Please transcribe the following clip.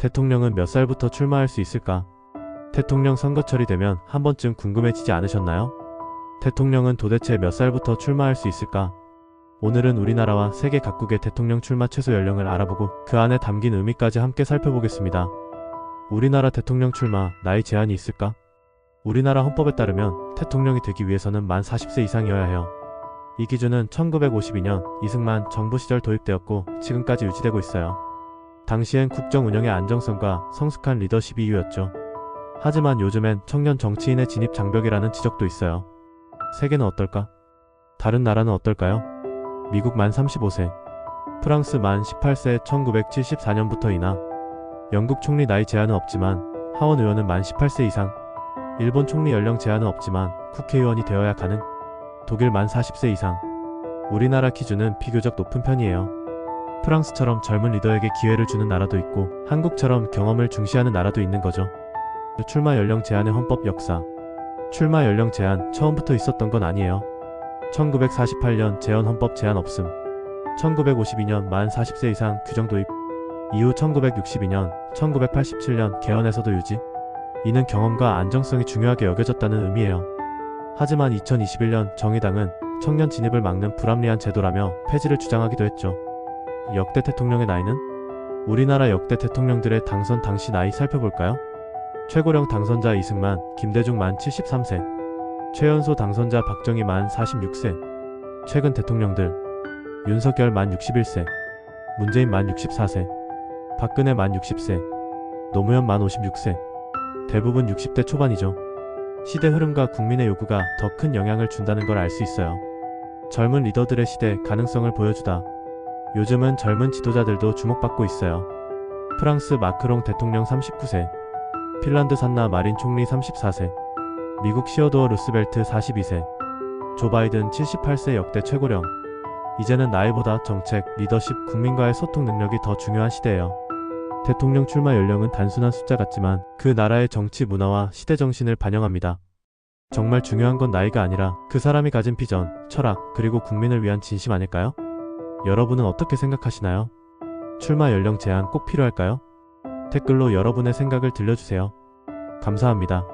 대통령은 몇 살부터 출마할 수 있을까? 대통령 선거철이 되면 한 번쯤 궁금해지지 않으셨나요? 대통령은 도대체 몇 살부터 출마할 수 있을까? 오늘은 우리나라와 세계 각국의 대통령 출마 최소 연령을 알아보고 그 안에 담긴 의미까지 함께 살펴보겠습니다. 우리나라 대통령 출마 나이 제한이 있을까? 우리나라 헌법에 따르면 대통령이 되기 위해서는 만 40세 이상이어야 해요. 이 기준은 1952년 이승만 정부 시절 도입되었고 지금까지 유지되고 있어요. 당시엔 국정 운영의 안정성과 성숙한 리더십이 이유였죠. 하지만 요즘엔 청년 정치인의 진입 장벽이라는 지적도 있어요. 세계는 어떨까? 다른 나라는 어떨까요? 미국 만 35세, 프랑스 만 18세 1974년부터 이나, 영국 총리 나이 제한은 없지만 하원 의원은 만 18세 이상, 일본 총리 연령 제한은 없지만 국회의원이 되어야 가능, 독일 만 40세 이상, 우리나라 기준은 비교적 높은 편이에요. 프랑스처럼 젊은 리더에게 기회를 주는 나라도 있고 한국처럼 경험을 중시하는 나라도 있는 거죠. 출마 연령 제한의 헌법 역사. 출마 연령 제한 처음부터 있었던 건 아니에요. 1948년 재헌 헌법 제한 없음. 1952년 만 40세 이상 규정 도입. 이후 1962년, 1987년 개헌에서도 유지. 이는 경험과 안정성이 중요하게 여겨졌다는 의미예요. 하지만 2021년 정의당은 청년 진입을 막는 불합리한 제도라며 폐지를 주장하기도 했죠. 역대 대통령의 나이는? 우리나라 역대 대통령들의 당선 당시 나이 살펴볼까요? 최고령 당선자 이승만, 김대중 만 73세, 최연소 당선자 박정희 만 46세, 최근 대통령들 윤석열 만 61세, 문재인 만 64세, 박근혜 만 60세, 노무현 만 56세, 대부분 60대 초반이죠. 시대 흐름과 국민의 요구가 더 큰 영향을 준다는 걸 알 수 있어요. 젊은 리더들의 시대 가능성을 보여주다. 요즘은 젊은 지도자들도 주목받고 있어요. 프랑스 마크롱 대통령 39세, 핀란드 산나 마린 총리 34세, 미국 시어도어 루스벨트 42세, 조 바이든 78세 역대 최고령. 이제는 나이보다 정책, 리더십, 국민과의 소통 능력이 더 중요한 시대예요. 대통령 출마 연령은 단순한 숫자 같지만 그 나라의 정치 문화와 시대 정신을 반영합니다. 정말 중요한 건 나이가 아니라 그 사람이 가진 비전, 철학, 그리고 국민을 위한 진심 아닐까요? 여러분은 어떻게 생각하시나요? 출마 연령 제한 꼭 필요할까요? 댓글로 여러분의 생각을 들려주세요. 감사합니다.